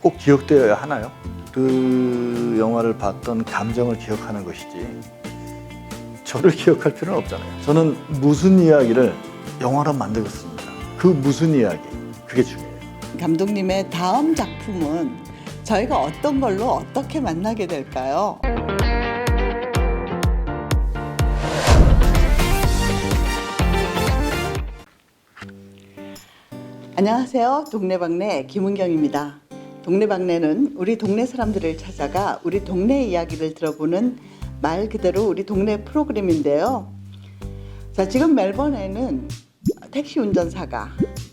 꼭 기억되어야 하나요? 그 영화를 봤던 감정을 기억하는 것이지 저를 기억할 필요는 없잖아요. 저는 무슨 이야기를 영화로 만들었습니다. 그 무슨 이야기 그게 중요해요. 감독님의 다음 작품은 저희가 어떤 걸로 어떻게 만나게 될까요? 안녕하세요. 동네방네 김은경입니다. 동네방네는 우리 동네 사람들을 찾아가 우리 동네 이야기를 들어보는 말 그대로 우리 동네 프로그램인데요. 자, 지금 멜번에는 택시 운전사가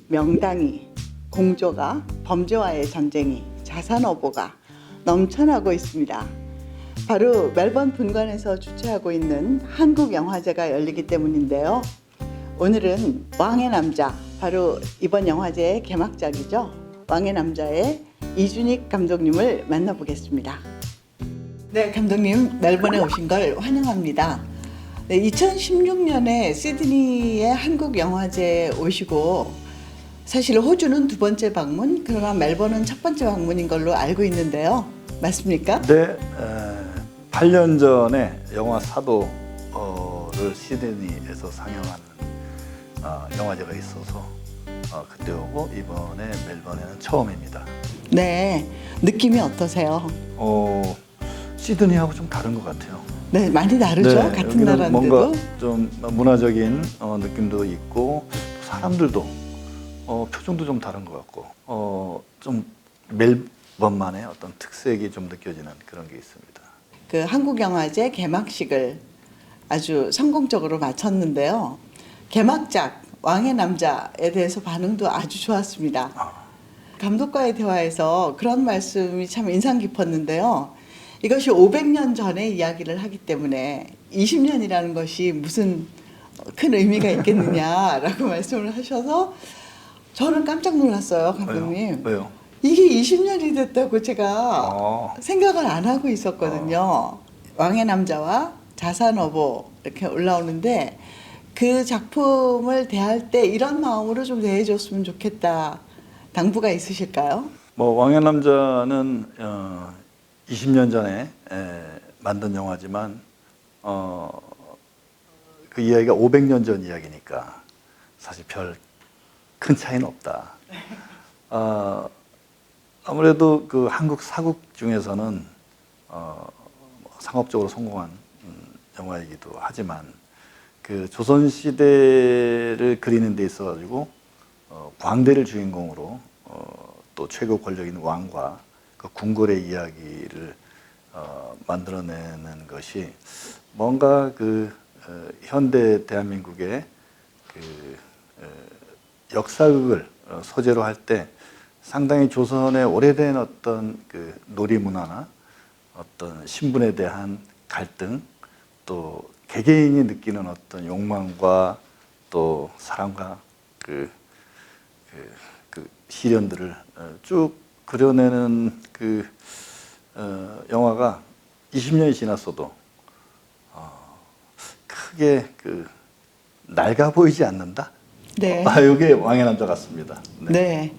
명당이 공조가 범죄와의 전쟁이 자산 어보가 넘쳐나고 있습니다. 바로 멜번 분관에서 주최하고 있는 한국 영화제가 열리기 때문인데요. 오늘은 왕의 남자, 바로 이번 영화제의 개막작이죠. 왕의 남자의 이준익 감독님을 만나보겠습니다. 네, 감독님 멜번에 오신 걸 환영합니다. 네, 2016년에 시드니의 한국 영화제에 오시고 사실 호주는 두 번째 방문, 그러나 멜번은 첫 번째 방문인 걸로 알고 있는데요. 맞습니까? 네, 에, 8년 전에 영화 사도를 시드니에서 상영하는 어, 영화제가 있어서 어, 그때 오고 이번에 멜번에는 처음입니다. 네, 느낌이 어떠세요? 어, 시드니하고 좀 다른 것 같아요. 네, 많이 다르죠. 네, 같은 여기는 나라인데도. 뭔가 좀 문화적인 어, 느낌도 있고 사람들도 어, 표정도 좀 다른 것 같고 어, 좀 멜번만의 어떤 특색이 좀 느껴지는 그런 게 있습니다. 그 한국영화제 개막식을 아주 성공적으로 마쳤는데요. 개막작 왕의 남자에 대해서 반응도 아주 좋았습니다. 아. 감독과의 대화에서 그런 말씀이 참 인상 깊었는데요. 이것이 500년 전의 이야기를 하기 때문에 20년이라는 것이 무슨 큰 의미가 있겠느냐라고 말씀을 하셔서 저는 깜짝 놀랐어요, 감독님. 왜요? 왜요? 이게 20년이 됐다고 제가 아. 생각을 안 하고 있었거든요. 왕의 남자와 자산어보 이렇게 올라오는데 그 작품을 대할 때 이런 마음으로 좀 대해줬으면 좋겠다. 당부가 있으실까요? 뭐 왕의 남자는 어, 20년 전에 에, 만든 영화지만 어, 그 이야기가 500년 전 이야기니까 사실 별 큰 차이는 없다. 어, 아무래도 그 한국 사국 중에서는 어, 뭐 상업적으로 성공한 음, 영화이기도 하지만 그 조선 시대를 그리는 데 있어 가지고 어, 광대를 주인공으로 어, 또 최고 권력 있는 왕과 그 궁궐의 이야기를 어, 만들어내는 것이 뭔가 그 어, 현대 대한민국의 그 어, 역사극을 어, 소재로 할 때 상당히 조선의 오래된 어떤 그 놀이 문화나 어떤 신분에 대한 갈등 또 개개인이 느끼는 어떤 욕망과 또 사랑과 그, 그, 그 시련들을 어, 쭉 그려내는 그 어, 영화가 20년이 지났어도 어, 크게 그 낡아 보이지 않는다. 네. 아, 이게 왕의 남자 같습니다. 네.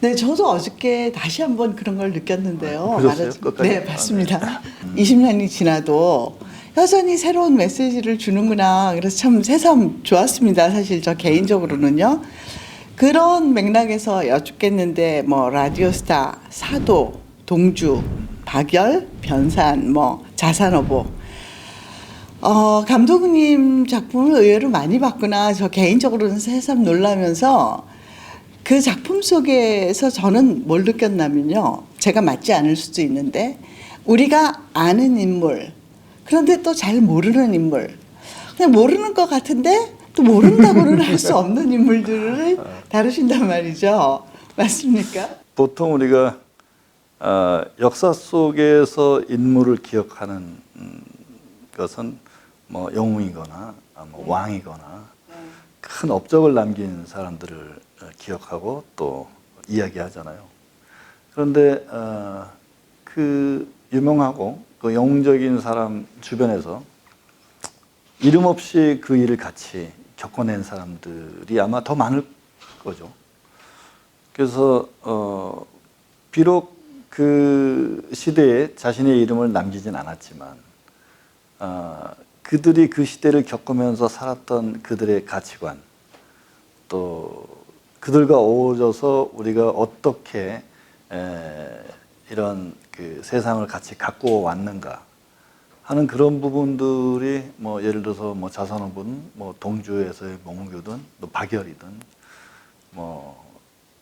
네, 저도 어저께 다시 한번 그런 걸 느꼈는데요. 아, 끝까지? 네, 아, 봤습니다. 20년이 지나도 여전히 새로운 메시지를 주는구나. 그래서 참 새삼 좋았습니다. 사실 저 개인적으로는요. 그런 맥락에서 여쭙겠는데 뭐 라디오스타, 사도, 동주, 박열, 변산, 뭐 자산어보 어, 감독님 작품을 의외로 많이 봤구나. 저 개인적으로는 새삼 놀라면서 그 작품 속에서 저는 뭘 느꼈냐면요. 제가 맞지 않을 수도 있는데 우리가 아는 인물 그런데 또 잘 모르는 인물 그냥 모르는 것 같은데 또 모른다고는 할 수 없는 인물들을 다루신단 말이죠. 맞습니까? 보통 우리가 어, 역사 속에서 인물을 기억하는 음, 것은 뭐 영웅이거나 아, 뭐 왕이거나 큰 업적을 남긴 사람들을 어, 기억하고 또 이야기하잖아요. 그런데 어, 그 유명하고 그 영웅적인 사람 주변에서 이름 없이 그 일을 같이 겪어낸 사람들이 아마 더 많을 거죠. 그래서 어 비록 그 시대에 자신의 이름을 남기진 않았지만 어, 그들이 그 시대를 겪으면서 살았던 그들의 가치관 또 그들과 어우러져서 우리가 어떻게 에, 이런 그 세상을 같이 갖고 왔는가 하는 그런 부분들이 뭐 예를 들어서 뭐 자선호분, 뭐 동주에서의 몽규든 또 박열이든 뭐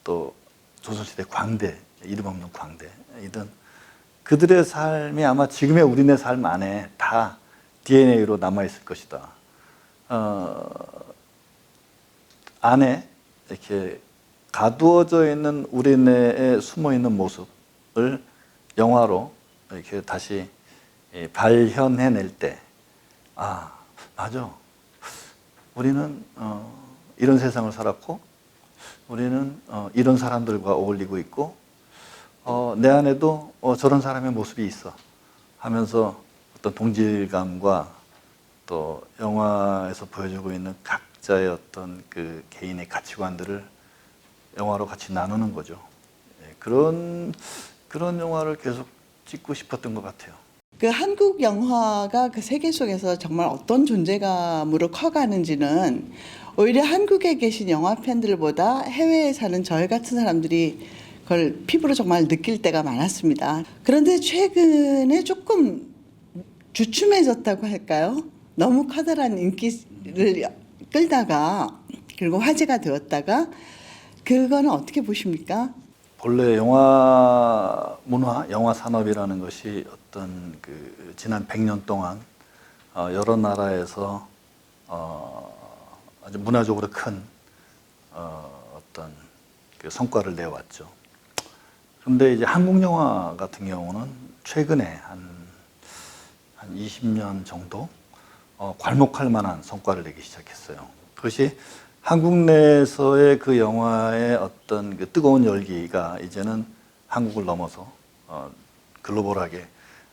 또 조선시대 광대 이름 없는 광대이든 그들의 삶이 아마 지금의 우리네 삶 안에 다 DNA로 남아 있을 것이다. 어, 안에 이렇게 가두어져 있는 우리네에 숨어 있는 모습 을 영화로 이렇게 다시 이 발현해낼 때, 아 맞아, 우리는 어, 이런 세상을 살았고, 우리는 어, 이런 사람들과 어울리고 있고, 어, 내 안에도 어, 저런 사람의 모습이 있어 하면서 어떤 동질감과 또 영화에서 보여주고 있는 각자의 어떤 그 개인의 가치관들을 영화로 같이 나누는 거죠. 예, 그런 그런 영화를 계속 찍고 싶었던 것 같아요. 그 한국 영화가 그 세계 속에서 정말 어떤 존재감으로 커가는지는 오히려 한국에 계신 영화 팬들보다 해외에 사는 저희 같은 사람들이 그걸 피부로 정말 느낄 때가 많았습니다. 그런데 최근에 조금 주춤해졌다고 할까요? 너무 커다란 인기를 끌다가 그리고 화제가 되었다가 그거는 어떻게 보십니까? 본래 영화 문화, 영화 산업이라는 것이 어떤 그 지난 100년 동안 어, 여러 나라에서 어, 아주 문화적으로 큰 어, 어떤 그 성과를 내왔죠. 그런데 이제 한국 영화 같은 경우는 최근에 한, 한 20년 정도 어, 괄목할 만한 성과를 내기 시작했어요. 그것이 한국 내에서의 그 영화의 어떤 그 뜨거운 열기가 이제는 한국을 넘어서 어, 글로벌하게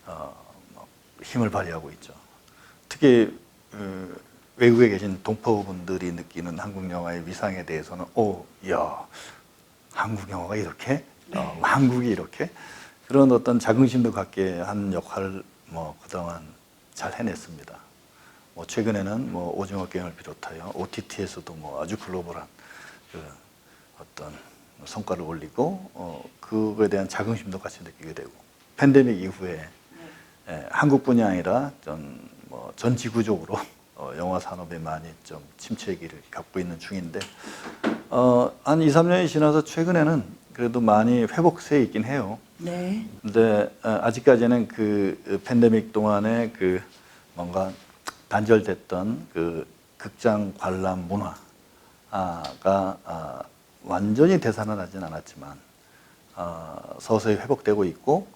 어, 뭐 힘을 발휘하고 있죠. 특히 어, 외국에 계신 동포분들이 느끼는 한국 영화의 위상에 대해서는 오, 야, 한국 영화가 이렇게, 어, 한국이 이렇게 그런 어떤 자긍심도 갖게 한 역할을 뭐 그동안 잘 해냈습니다. 뭐 최근에는 뭐 오징어 게임을 비롯하여 OTT에서도 뭐 아주 글로벌한 그 어떤 성과를 올리고 어 그거에 대한 자긍심도 같이 느끼게 되고 팬데믹 이후에 예, 한국뿐이 아니라 전 뭐 전 지구적으로 어 영화 산업에 많이 좀 침체기를 갖고 있는 중인데 어 한 2, 3년이 지나서 최근에는 그래도 많이 회복세에 있긴 해요. 네. 근데 어, 아직까지는 그 팬데믹 동안에 그 뭔가 단절됐던 그 극장 관람 문화가 아, 완전히 되살아나진 않았지만 어, 서서히 회복되고 있고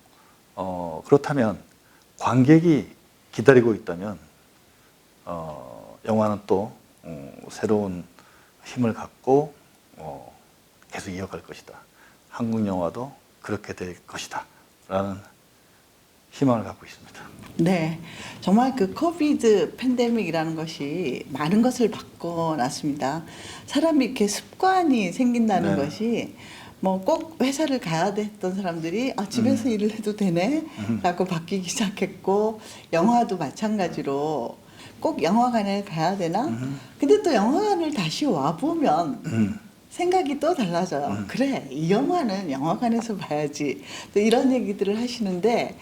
어, 그렇다면 관객이 기다리고 있다면 어, 영화는 또 어, 새로운 힘을 갖고 어, 계속 이어갈 것이다. 한국 영화도 그렇게 될 것이다. 라는 희망을 갖고 있습니다. 네, 정말 그 코비드 팬데믹이라는 것이 많은 것을 바꿔놨습니다. 사람이 이렇게 습관이 생긴다는 네. 것이 뭐 꼭 회사를 가야 됐던 사람들이 아, 집에서 음. 일을 해도 되네? 라고 바뀌기 시작했고 영화도 마찬가지로 꼭 영화관에 가야 되나? 음. 근데 또 영화관을 다시 와보면 음. 생각이 또 달라져요. 음. 그래, 이 영화는 영화관에서 봐야지. 또 이런 얘기들을 하시는데,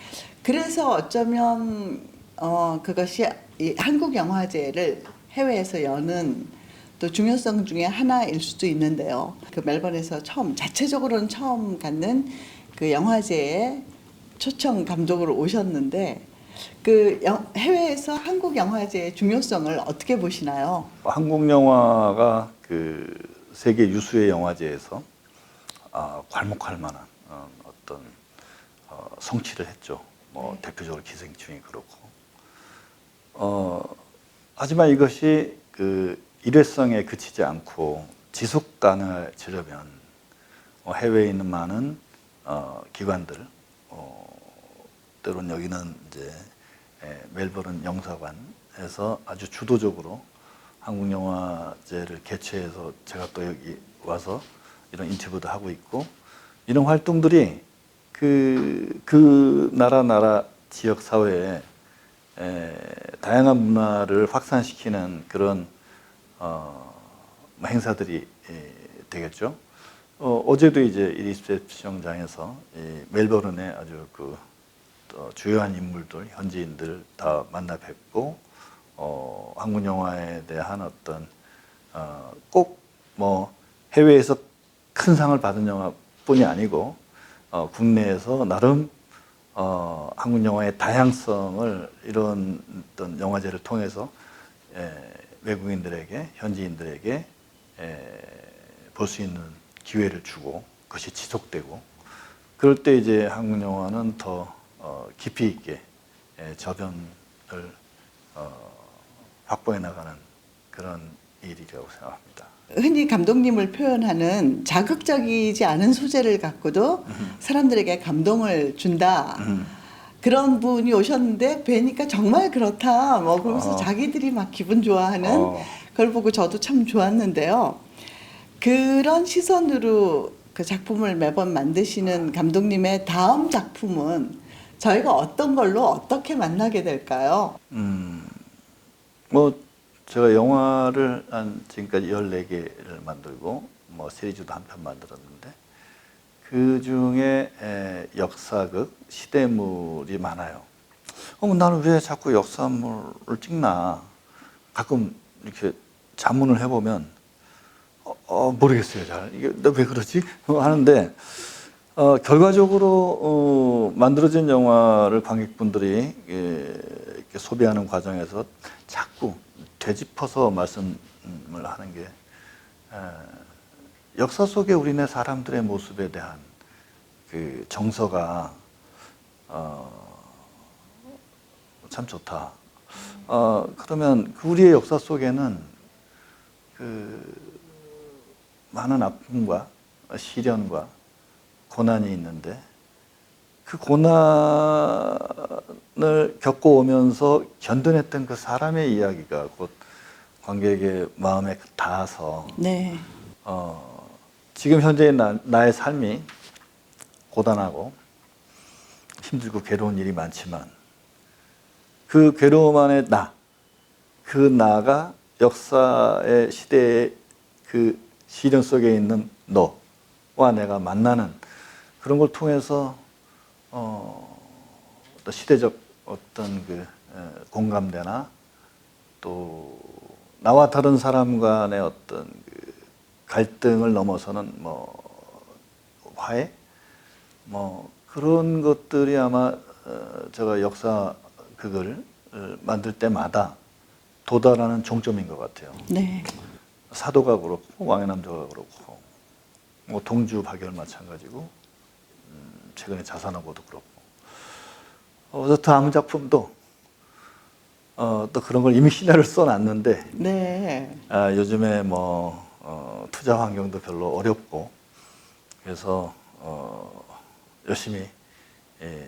그래서 어쩌면, 어, 그것이 이 한국 영화제를 해외에서 여는 또 중요성 중에 하나일 수도 있는데요. 그 멜번에서 처음, 자체적으로는 처음 갖는 그 영화제에 초청 감독으로 오셨는데, 그 영- 해외에서 한국 영화제의 중요성을 어떻게 보시나요? 한국 영화가 그 세계 유수의 영화제에서 아, 괄목할 만한 어, 어떤 어, 성취를 했죠. 뭐 대표적으로 기생충이 그렇고. 어, 하지만 이것이 그 일회성에 그치지 않고 지속 가능해지려면 어, 해외에 있는 많은 어, 기관들, 어, 때론 여기는 이제 에, 멜버른 영사관에서 아주 주도적으로 한국 영화제를 개최해서 제가 또 여기 와서 이런 인터뷰도 하고 있고 이런 활동들이 그, 그 나라 나라 지역 사회에 에, 다양한 문화를 확산시키는 그런 어, 뭐 행사들이 에, 되겠죠. 어, 어제도 이제 리셉션장에서 이 멜버른의 아주 그 어, 주요한 인물들, 현지인들 다 만나 뵙고 어, 한국 영화에 대한 어떤 어, 꼭뭐 해외에서 큰 상을 받은 영화뿐이 아니고 어, 국내에서 나름 어, 한국 영화의 다양성을 이런 어떤 영화제를 통해서 에, 외국인들에게 현지인들에게 볼수 있는 기회를 주고 그것이 지속되고 그럴 때 이제 한국 영화는 더 어, 깊이 있게 에, 저변을 어, 확보해 나가는 그런 일이라고 생각합니다. 흔히 감독님을 표현하는 자극적이지 않은 소재를 갖고도 사람들에게 감동을 준다. 음. 그런 분이 오셨는데 뵈니까 정말 그렇다. 뭐 그러면서 어. 자기들이 막 기분 좋아하는 어. 그걸 보고 저도 참 좋았는데요. 그런 시선으로 그 작품을 매번 만드시는 감독님의 다음 작품은 저희가 어떤 걸로 어떻게 만나게 될까요? 음, 뭐 제가 영화를 한 지금까지 14개를 만들고 뭐 시리즈도 한 편 만들었는데 그 중에 에, 역사극, 시대물이 많아요. 어머 나는 왜 자꾸 역사물을 찍나? 가끔 이렇게 자문을 해보면 어, 어, 모르겠어요 잘 이게 너왜 그러지 어, 하는데 어, 결과적으로 어, 만들어진 영화를 관객분들이 예, 소비하는 과정에서 자꾸 되짚어서 말씀을 하는 게 에, 역사 속에 우리네 사람들의 모습에 대한 그 정서가 어, 참 좋다. 어, 그러면 그 우리의 역사 속에는 그 많은 아픔과 시련과 고난이 있는데 그 고난을 겪어오면서 견뎌냈던 그 사람의 이야기가 곧 관객의 마음에 닿아서 네. 어, 지금 현재의 나, 나의 삶이 고단하고 힘들고 괴로운 일이 많지만 그 괴로움 안에 나, 그 나가 역사의 시대의 그 시련 속에 있는 너와 내가 만나는 그런 걸 통해서 어, 또 시대적 어떤 그 에, 공감대나 또 나와 다른 사람 간의 어떤 그 갈등을 넘어서는 뭐 화해 뭐 그런 것들이 아마 어, 제가 역사 그걸 어, 만들 때마다 도달하는 종점인 것 같아요. 네. 사도가 그렇고 왕의 남자가 그렇고 뭐 동주 박열 마찬가지고 음, 최근에 자산하고도 그렇고 어, 저 다음 작품도 어, 또 그런 걸 이미 시나리오를 써놨는데 네. 아, 요즘에 뭐 어, 투자 환경도 별로 어렵고 그래서 어, 열심히 에, 에,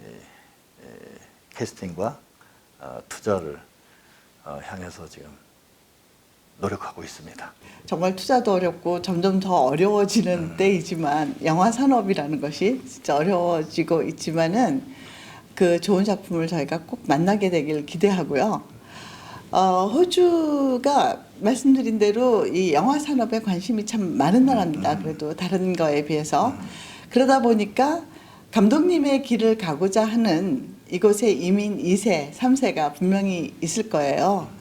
캐스팅과 어, 투자를 어, 향해서 지금 노력하고 있습니다. 정말 투자도 어렵고 점점 더 어려워지는 때이지만 영화 산업이라는 것이 진짜 어려워지고 있지만은 그 좋은 작품을 저희가 꼭 만나게 되길 기대하고요. 어, 호주가 말씀드린 대로 이 영화 산업에 관심이 참 많은 나라입니다. 그래도 다른 거에 비해서 그러다 보니까 감독님의 길을 가고자 하는 이곳에 이민 2세, 3세가 분명히 있을 거예요.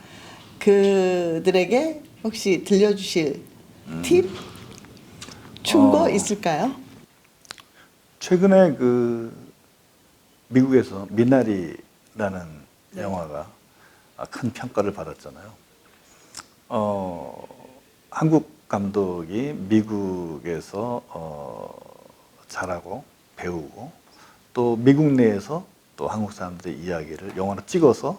그들에게 혹시 들려주실 팁, 충고 어. 있을까요? 최근에 그 미국에서 미나리라는 네. 영화가 큰 평가를 받았잖아요. 어, 한국 감독이 미국에서 어, 잘하고 배우고 또 미국 내에서 또 한국 사람들의 이야기를 영화로 찍어서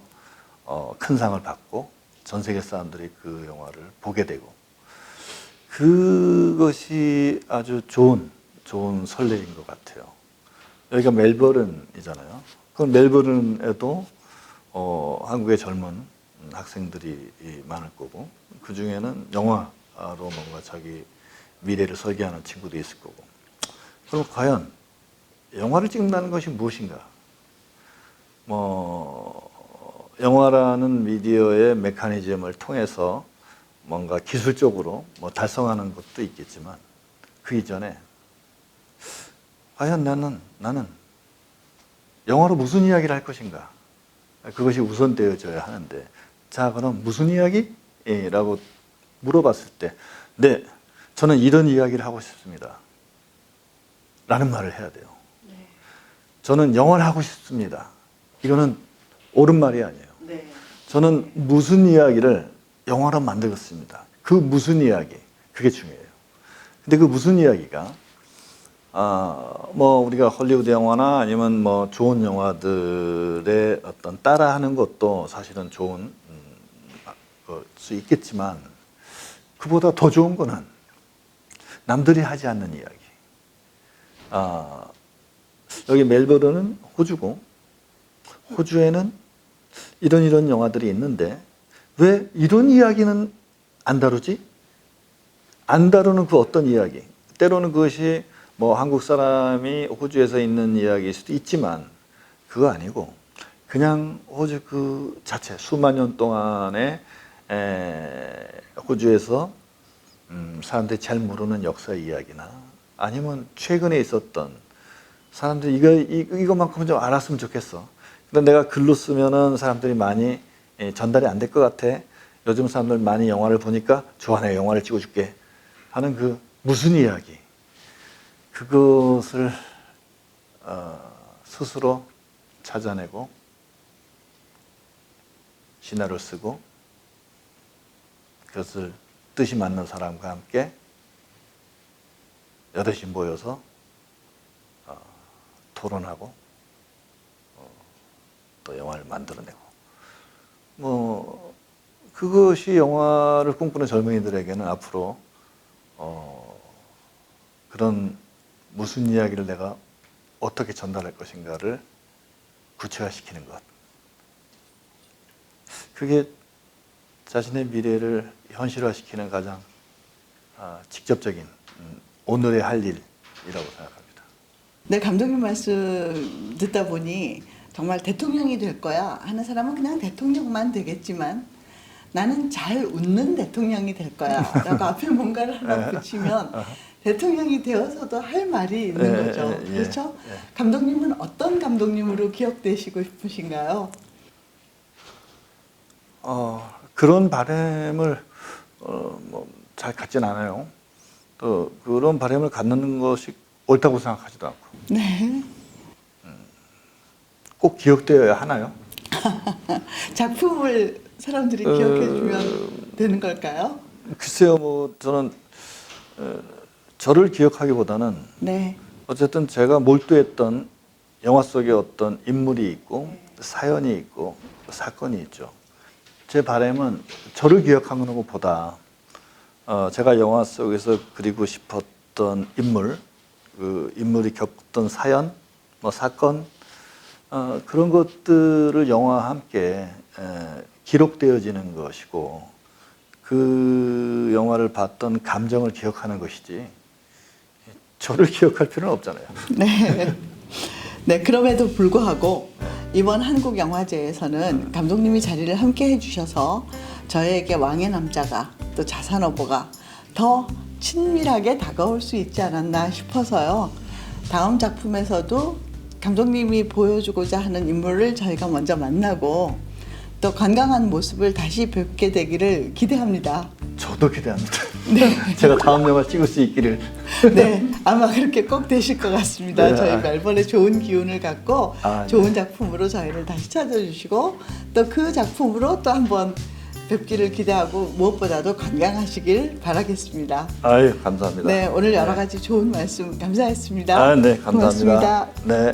어, 큰 상을 받고 전 세계 사람들이 그 영화를 보게 되고 그것이 아주 좋은 좋은 선례인 것 같아요. 여기가 멜버른이잖아요. 그 멜버른에도 어, 한국의 젊은 학생들이 많을 거고 그 중에는 영화로 뭔가 자기 미래를 설계하는 친구도 있을 거고. 그럼 과연 영화를 찍는다는 것이 무엇인가? 뭐 영화라는 미디어의 메커니즘을 통해서 뭔가 기술적으로 뭐 달성하는 것도 있겠지만 그 이전에 과연 나는 나는 영화로 무슨 이야기를 할 것인가? 그것이 우선되어져야 하는데 자 그럼 무슨 이야기? 예, 라고 물어봤을 때 네, 저는 이런 이야기를 하고 싶습니다. 라는 말을 해야 돼요. 저는 영화를 하고 싶습니다. 이거는 옳은 말이 아니에요. 네. 저는 무슨 이야기를 영화로 만들겠습니다. 그 무슨 이야기, 그게 중요해요. 근데 그 무슨 이야기가, 아, 뭐, 우리가 헐리우드 영화나 아니면 뭐 좋은 영화들의 어떤 따라하는 것도 사실은 좋은, 음, 어, 수 있겠지만, 그보다 더 좋은 거는 남들이 하지 않는 이야기. 아, 여기 멜버른은 호주고, 호주에는 이런 이런 영화들이 있는데 왜 이런 이야기는 안 다루지? 안 다루는 그 어떤 이야기? 때로는 그것이 뭐 한국 사람이 호주에서 있는 이야기일 수도 있지만 그거 아니고 그냥 호주 그 자체 수만 년 동안에 에, 호주에서 음, 사람들이 잘 모르는 역사 이야기나 아니면 최근에 있었던 사람들이 이거 이, 이것만큼은 좀 알았으면 좋겠어. 근데 내가 글로 쓰면은 사람들이 많이 예, 전달이 안 될 것 같아. 요즘 사람들 많이 영화를 보니까 좋아, 내가 영화를 찍어줄게 하는 그 무슨 이야기 그것을 어, 스스로 찾아내고 시나리오 쓰고 그것을 뜻이 맞는 사람과 함께 여럿이 모여서 어, 토론하고 어, 또 영화를 만들어내고 뭐 그것이 영화를 꿈꾸는 젊은이들에게는 앞으로 어, 그런 무슨 이야기를 내가 어떻게 전달할 것인가를 구체화시키는 것. 그게 자신의 미래를 현실화시키는 가장 아, 직접적인 음, 오늘의 할 일이라고 생각합니다. 네, 감독님 말씀 듣다 보니 정말 대통령이 될 거야 하는 사람은 그냥 대통령만 되겠지만 나는 잘 웃는 대통령이 될 거야 라고 앞에 뭔가를 하나 붙이면 대통령이 되어서도 할 말이 있는 예, 거죠. 그렇죠? 예. 감독님은 어떤 감독님으로 기억되시고 싶으신가요? 어, 그런 바램을 어, 뭐잘 갖진 않아요. 또 그런 바램을 갖는 것이 옳다고 생각하지도 않고 네. 꼭 기억되어야 하나요? 작품을 사람들이 어, 기억해 주면 되는 걸까요? 글쎄요, 뭐 저는 어, 저를 기억하기보다는 네. 어쨌든 제가 몰두했던 영화 속에 어떤 인물이 있고 사연이 있고 사건이 있죠. 제 바람은 저를 기억하는 것보다 어, 제가 영화 속에서 그리고 싶었던 인물, 그 인물이 겪었던 사연, 뭐 사건 어, 그런 것들을 영화와 함께 에, 기록되어지는 것이고 그 영화를 봤던 감정을 기억하는 것이지 저를 기억할 필요는 없잖아요. 네. 네, 그럼에도 불구하고 이번 한국 영화제에서는 감독님이 자리를 함께 해주셔서 저에게 왕의 남자가 또 자산어보가 더 친밀하게 다가올 수 있지 않았나 싶어서요. 다음 작품에서도 감독님이 보여주고자 하는 인물을 저희가 먼저 만나고 또 건강한 모습을 다시 뵙게 되기를 기대합니다. 저도 기대합니다. 제가 다음 영화 찍을 수 있기를. 네, 아마 그렇게 꼭 되실 것 같습니다. 네. 저희 멜번에 좋은 기운을 갖고 아, 네. 좋은 작품으로 저희를 다시 찾아주시고 또 그 작품으로 또 한번 뵙기를 기대하고 무엇보다도 건강하시길 바라겠습니다. 아유 감사합니다. 네, 오늘 여러 네. 가지 좋은 말씀 감사했습니다. 아, 네, 감사합니다. 고맙습니다. 네.